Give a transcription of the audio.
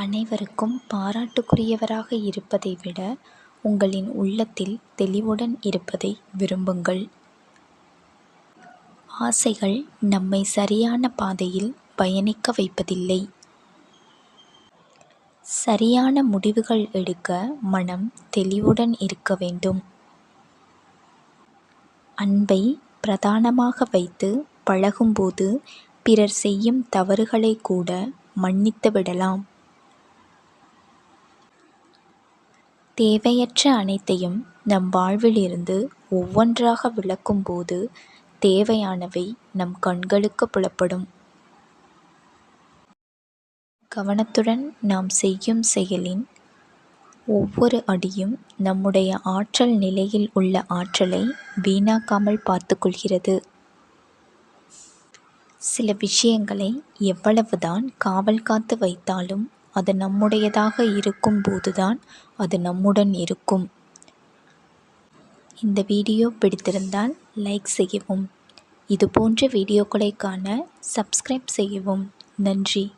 அனைவருக்கும் பாராட்டுக்குரியவராக இருப்பதை விட உங்களின் உள்ளத்தில் தெளிவுடன் இருப்பதை விரும்புங்கள். ஆசைகள் நம்மை சரியான பாதையில் பயணிக்க வைப்பதில்லை. சரியான முடிவுகள் எடுக்க மனம் தெளிவுடன் இருக்க வேண்டும். அன்பை பிரதானமாக வைத்து பழகும்போது பிறர் செய்யும் தவறுகளை கூட மன்னித்து விடலாம். தேவையற்ற அனைத்தையும் நம் வாழ்விலிருந்து ஒவ்வொன்றாக விலக்கும்போது தேவையானவை நம் கண்களுக்கு புலப்படும். கவனத்துடன் நாம் செய்யும் செயலின் ஒவ்வொரு அடியும் நம்முடைய ஆற்றல் நிலையில் உள்ள ஆற்றலை வீணாக்காமல் பார்த்துக்கொள்கிறது. சில விஷயங்களை எவ்வளவுதான் காவல் காத்து வைத்தாலும் அது நம்முடையதாக இருக்கும் போதுதான் அது நம்முடன் இருக்கும். இந்த வீடியோ பிடித்திருந்தால் லைக் செய்யவும். இது போன்ற வீடியோக்களை காண சப்ஸ்கிரைப் செய்யவும். நன்றி.